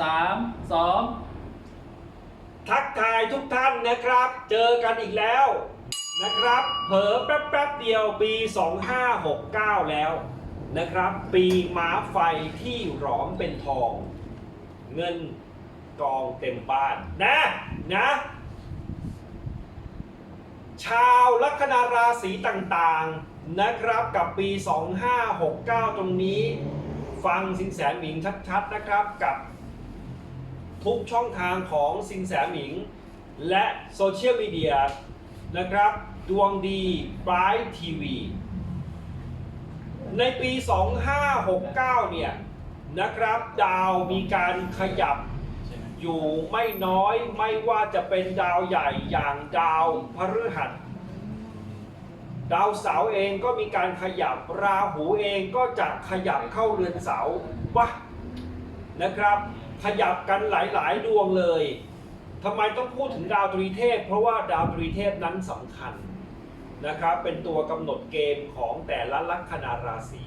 สามสองทักทายทุกท่านนะครับ เจอกันอีกแล้วนะครับ เผลอแป๊บๆเดียวปี 2569 แล้วนะครับ ปีม้าไฟที่หรอมเป็นทอง เงินกองเต็มบ้านนะนะ ชาวลัคนาราศีต่างๆนะครับกับปี 2569 ตรงนี้ ฟังสินแสหมิงชัดๆนะครับกับ ทุกช่องทางของสินแสหมิง และโซเชียลมีเดียนะครับ ดวงดีบรายทีวี ในปี 2569 เนี่ยนะครับดาวมีการขยับอยู่ไม่น้อยไม่ว่าจะเป็นดาวใหญ่อย่างดาวพฤหัส ดาวเสาร์เองก็มีการขยับราหูเองก็จะขยับเข้าเรือนเสาร์วะนะครับ ขยับกันหลายๆ ดวงเลยทำไมต้องพูดถึงดาวตรีเทพ เพราะว่าดาวตรีเทพนั้นสำคัญนะครับเป็นตัวกำหนดเกมของแต่ละลัคนาราศี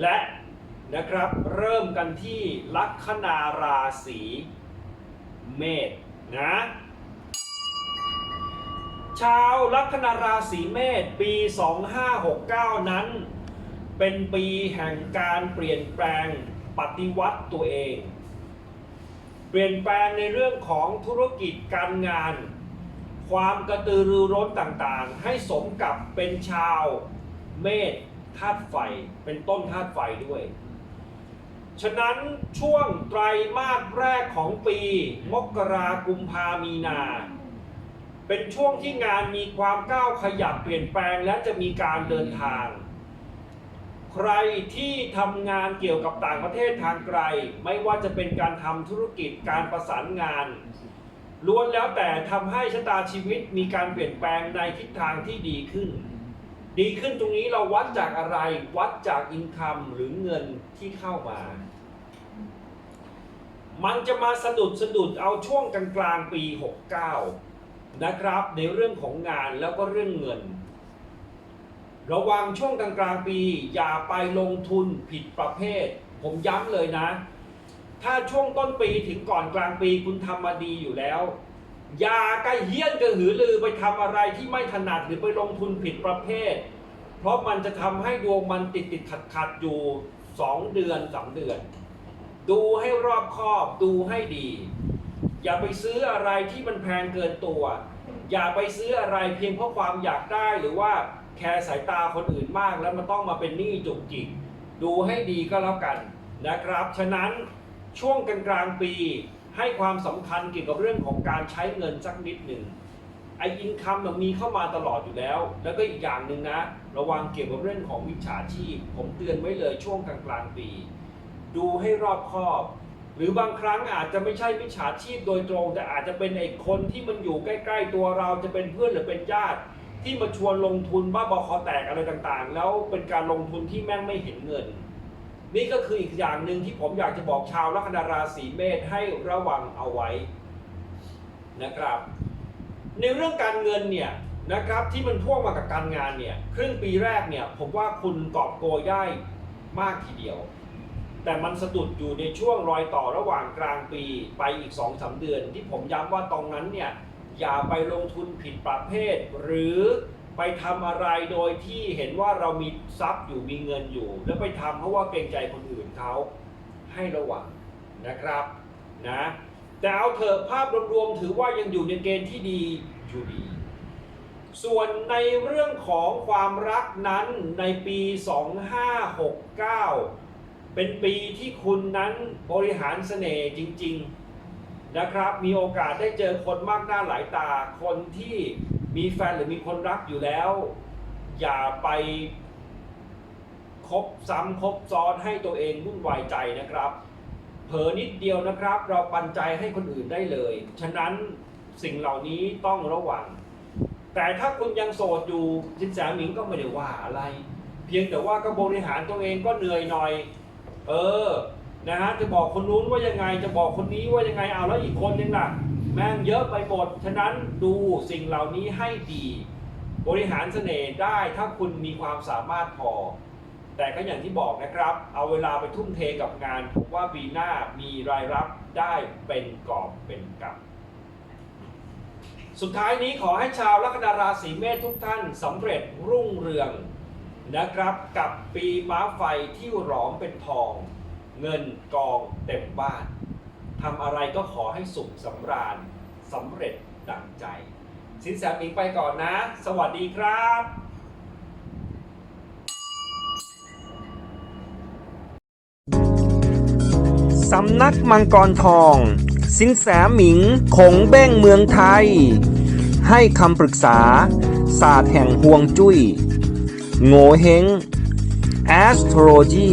และนะครับเริ่มกันที่ลัคนาราศีเมษนะชาวลัคนาราศีเมษปี 2569 นั้น เป็นปีแห่งการเปลี่ยนแปลงปฏิวัติตัวเอง เปลี่ยนแปลงในเรื่องของธุรกิจการงาน ความกระตือรือร้นต่างๆ ให้สมกับเป็นชาวเมษธาตุไฟ เป็นต้นธาตุไฟด้วย ฉะนั้นช่วงไตรมาสแรกของปี มกรากุมภามีนา เป็นช่วงที่งานมีความก้าวขยับเปลี่ยนแปลงและจะมีการเดินทาง ใครที่ทำงานเกี่ยวกับต่างประเทศทางไกล ไม่ว่าจะเป็นการทำธุรกิจการประสานงานล้วนแล้วแต่ทำให้ชะตาชีวิตมีการเปลี่ยนแปลงในทิศทางที่ดีขึ้น ดีขึ้นตรงนี้เราวัดจากอะไร วัดจากอินคัมหรือเงินที่เข้ามา มันจะมาสะดุดสะดุดเอาช่วงกลางกลางปี 69 นะครับ ในเรื่องของงานแล้วก็เรื่องเงิน ระวังช่วงกลางกลางๆปี อย่าไปลงทุนผิดประเภท ผมย้ำเลยนะ ถ้าช่วงต้นปีถึงก่อนกลางปีคุณทำมาดีอยู่แล้ว อย่ากระเฮี้ยนกระหือรือไปทำอะไรที่ไม่ถนัดหรือไปลงทุนผิดประเภท เพราะมันจะทำให้ดวงมันติดติดขัดขัดอยู่ 2 เดือน3เดือน ดูให้รอบคอบดูให้ดี อย่าไปซื้ออะไรที่มันแพงเกินตัว อย่าไปซื้ออะไรเพียงเพราะความอยากได้หรือว่า แคร์สายตาคนอื่นมาก แล้วมันต้องมาเป็นหนี้จุกจิก ดูให้ดีก็แล้วกันนะครับ ฉะนั้นช่วงกลางกลางๆปีให้ความสำคัญเกี่ยวกับเรื่องของการใช้เงินสักนิดหนึ่งไอ้อินคัมมันมีเข้ามาตลอดอยู่แล้ว แล้วก็อีกอย่างหนึ่งนะ ระวังเกี่ยวกับเรื่องของวิชาชีพ ผมเตือนไว้เลยช่วงกลางกลางๆปี ดูให้รอบคอบ หรือบางครั้งอาจจะไม่ใช่มิจฉาชีพโดยตรง แต่อาจจะเป็นไอ้คนที่มันอยู่ใกล้ ๆ ตัวเราจะเป็นเพื่อนหรือเป็นญาติ ที่มาชวนลงทุนบ้าบอคอแตกอะไรต่างๆ แล้วเป็นการลงทุนที่แม่งไม่เห็นเงิน นี่ก็คืออีกอย่างหนึ่งที่ผมอยากจะบอกชาวลัคนาราศีเมษให้ระวังเอาไว้นะครับ ในเรื่องการเงินเนี่ยนะครับที่มันพ่วงมากับการงานเนี่ยครึ่งปีแรกเนี่ยผมว่าคุณกอบโกยได้มากทีเดียว แต่มันสะดุดอยู่ในช่วงรอยต่อระหว่างกลางปีไปอีก2อสเดือน ที่ผมย้ำว่าตรงนั้นเนี่ย อย่าไปลงทุนผิดประเภท หรือไปทำอะไรโดยที่เห็นว่าเรามีทรัพย์อยู่มีเงินอยู่ แล้วไปทำเพราะว่าเกรงใจคนอื่นเขาให้ระวังนะครับนะแต่เอาเถอะภาพรวมๆถือว่ายังอยู่ในเกณฑ์ที่ดีอยู่ดี ส่วนในเรื่องของความรักนั้นในปี 2569 เป็นปีที่คุณนั้นบริหารเสน่ห์จริง ๆ นะครับ มีโอกาสได้เจอคนมากหน้าหลายตา คนที่มีแฟนหรือมีคนรักอยู่แล้ว อย่าไปคบซ้ำคบซ้อนให้ตัวเองวุ่นวายใจนะครับ เผลอนิดเดียวนะครับ เราปันใจให้คนอื่นได้เลย ฉะนั้นสิ่งเหล่านี้ต้องระวัง แต่ถ้าคุณยังโสดอยู่จินแสหมิงก็ไม่ได้ว่าอะไร เพียงแต่ว่าก็บริหารตัวเองก็เหนื่อยหน่อย เออ นะฮะจะบอกคนนู้นว่ายังไงจะบอกคนนี้ว่ายังไงเอาแล้วอีกคนนึงล่ะ แม่งเยอะไปหมดฉะนั้นดูสิ่งเหล่านี้ให้ดี บริหารเสน่ห์ได้ถ้าคุณมีความสามารถพอ แต่ก็อย่างที่บอกนะครับ เอาเวลาไปทุ่มเทกับงานผมว่าปีหน้ามีรายรับได้เป็นกอบเป็นกำสุดท้ายนี้ขอให้ชาวลัคนาราศีเมษทุกท่านสำเร็จรุ่งเรืองนะครับกับปีม้าไฟที่หลอมเป็นทอง เงินกองเต็มบ้านทำอะไรก็ขอให้สุขสำราญสำเร็จดังใจ สินแสหมิงไปก่อนนะ สวัสดีครับสำนักมังกรทอง สินแสหมิงคงเบ้งเมืองไทย ให้คำปรึกษา ศาสตร์แห่งห่วงจุย้ย โง่เฮง astrology